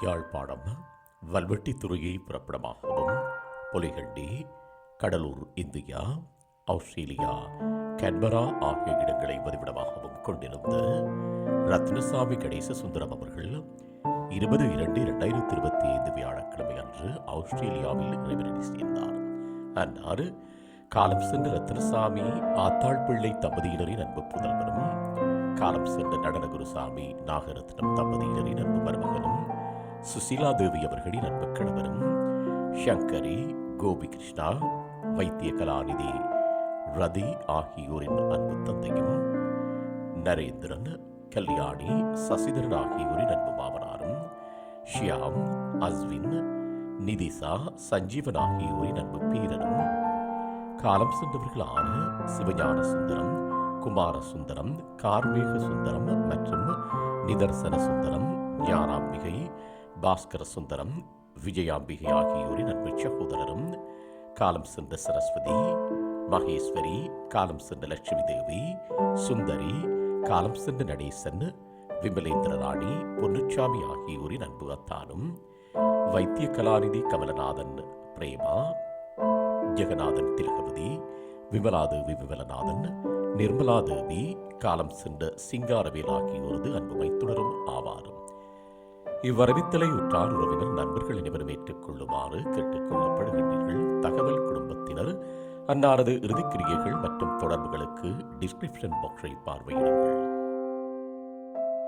யாழ்ப்பாணம் வல்வெட்டித்துறையை புறப்படமாகவும் Pulikandi Cuddalore India Australia Canberra ஆகிய இடங்களை வதிவிடமாகவும் கொண்டிருந்த ரத்னசாமி கணேச சுந்தரம் அவர்கள் இருபது இரண்டு இரண்டாயிரத்தி இருபத்தி ஐந்து வியாழக்கிழமை அன்று ஆஸ்திரேலியாவில் இறைவனடி சேர்ந்தார். அன்னாறு காலம் சென்ற ரத்னசாமி ஆத்தாள் பிள்ளை தம்பதியினரின் அன்பு புதல்வரும் காலம் சென்ற நடனகுருசாமி நாகரத்னம் தம்பதியினரின் அன்பு மருமகனும் சுசீலா தேவி அவர்களின் அன்பு கணவரும் ஷங்கரி கோபி கிருஷ்ணா வைத்திய கலாநிதி ரதி ஆகியோரின் அன்பு தந்தையும் நரேந்திரன் கல்யாணி சசிதரன் ஆகியோரின் அன்பு மாமனாரும் ஷியாம் அஸ்வின் நிதிசா சஞ்சீவன் ஆகியோரின் அன்பு பீரரும் காலம் சென்றவர்களான சிவஞான சுந்தரம் குமார சுந்தரம் கார்மேக சுந்தரம் மற்றும் நிதர்சன சுந்தரம் ஞானாம்பிகை பாஸ்கர சுந்தரம் விஜயாம்பிகை ஆகியோரின் அன்பு சகோதரரும் காலம் சென்ற சரஸ்வதி மகேஸ்வரி காலம் சென்ற லட்சுமி தேவி சுந்தரி காலம் சென்ற நடேசன் விமலேந்திர ராணி பொன்னுச்சாமி ஆகியோரின் அன்பு அத்தானும் வைத்திய கலாநிதி கமலநாதன் பிரேமா ஜெகநாதன் திலகபதி விமலாதேவி விமலநாதன் நிர்மலாதேவி காலம் சென்ற சிங்காரவேல் ஆகியோரது அன்பு மைத்துணரும் ஆவாரும். இவ்வரவித்தலை உற்றார் உறவினர் நண்பர்கள் அனைவரும் ஏற்றுக்கொள்ளுமாறு கேட்டுக் தகவல் குடும்பத்தினர் அன்னாரது இறுதிக்கிரியைகள் மற்றும் தொடர்புகளுக்கு டிஸ்கிரிப்ஷன் பாக்ஸை பார்வையிடுங்கள்.